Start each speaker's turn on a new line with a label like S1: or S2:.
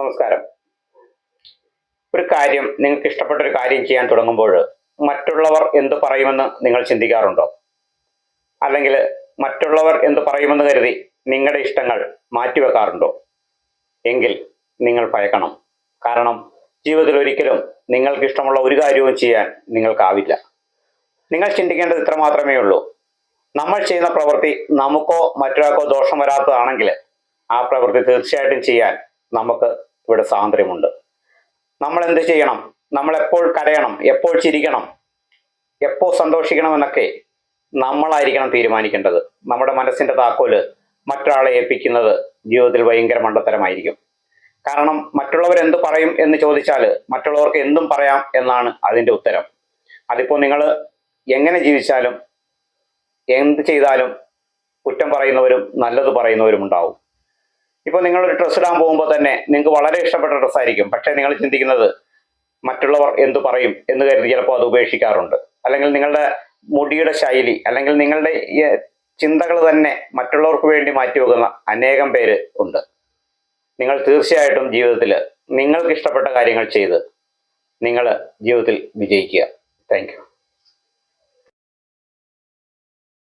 S1: നമസ്കാരം. ഒരു കാര്യം നിങ്ങൾക്ക് ഇഷ്ടപ്പെട്ട ഒരു കാര്യം ചെയ്യാൻ തുടങ്ങുമ്പോൾ മറ്റുള്ളവർ എന്ത് പറയുമെന്ന് നിങ്ങൾ ചിന്തിക്കാറുണ്ടോ? അല്ലെങ്കിൽ മറ്റുള്ളവർ എന്ത് പറയുമെന്ന് കരുതി നിങ്ങളുടെ ഇഷ്ടങ്ങൾ മാറ്റിവെക്കാറുണ്ടോ? എങ്കിൽ നിങ്ങൾ ഭയക്കണം. കാരണം ജീവിതത്തിൽ ഒരിക്കലും നിങ്ങൾക്ക് ഇഷ്ടമുള്ള ഒരു കാര്യവും ചെയ്യാൻ നിങ്ങൾക്കാവില്ല. നിങ്ങൾ ചിന്തിക്കേണ്ടത് ഇത്ര മാത്രമേ ഉള്ളൂ. നമ്മൾ ചെയ്യുന്ന പ്രവൃത്തി നമുക്കോ മറ്റൊരാൾക്കോ ദോഷം വരാത്തതാണെങ്കിൽ ആ പ്രവൃത്തി തീർച്ചയായിട്ടും ചെയ്യാൻ നമുക്ക് ഇവിടെ സ്വാതന്ത്ര്യമുണ്ട്. നമ്മൾ എന്ത് ചെയ്യണം? നമ്മൾ എപ്പോൾ കരയണം? എപ്പോൾ ചിരിക്കണം? എപ്പോൾ സന്തോഷിക്കണം എന്നൊക്കെ നമ്മളായിരിക്കണം തീരുമാനിക്കേണ്ടത്. നമ്മുടെ മനസ്സിന്റെ താക്കോൽ മറ്റൊരാളെ ഏൽപ്പിക്കുന്നത് ജീവിതത്തിൽ ഭയങ്കര മണ്ടത്തരമായിരിക്കും. കാരണം മറ്റുള്ളവർ എന്ത് പറയും എന്ന് ചോദിച്ചാൽ മറ്റുള്ളവർക്ക് എന്തും പറയാം എന്നാണ് അതിന്റെ ഉത്തരം. അതിപ്പോൾ നിങ്ങൾ എങ്ങനെ ജീവിച്ചാലും എന്ത് ചെയ്താലും കുറ്റം പറയുന്നവരും നല്ലത് പറയുന്നവരും ഉണ്ടാവും. ഇപ്പോൾ നിങ്ങളൊരു ഡ്രസ്സ് ഇടാൻ പോകുമ്പോൾ തന്നെ നിങ്ങൾക്ക് വളരെ ഇഷ്ടപ്പെട്ട ഡ്രസ്സായിരിക്കും പക്ഷേ നിങ്ങൾ ചിന്തിക്കുന്നത് മറ്റുള്ളവർ എന്ത് പറയും എന്ന് കരുതി ചിലപ്പോൾ അത് ഉപേക്ഷിക്കാറുണ്ട്. അല്ലെങ്കിൽ നിങ്ങളുടെ മുടിയുടെ ശൈലി അല്ലെങ്കിൽ നിങ്ങളുടെ ചിന്തകൾ തന്നെ മറ്റുള്ളവർക്ക് വേണ്ടി മാറ്റിവെക്കുന്ന അനേകം പേര് ഉണ്ട്. നിങ്ങൾ തീർച്ചയായിട്ടും ജീവിതത്തിൽ നിങ്ങൾക്ക് ഇഷ്ടപ്പെട്ട കാര്യങ്ങൾ ചെയ്ത് നിങ്ങൾ ജീവിതത്തിൽ വിജയിക്കുക. താങ്ക്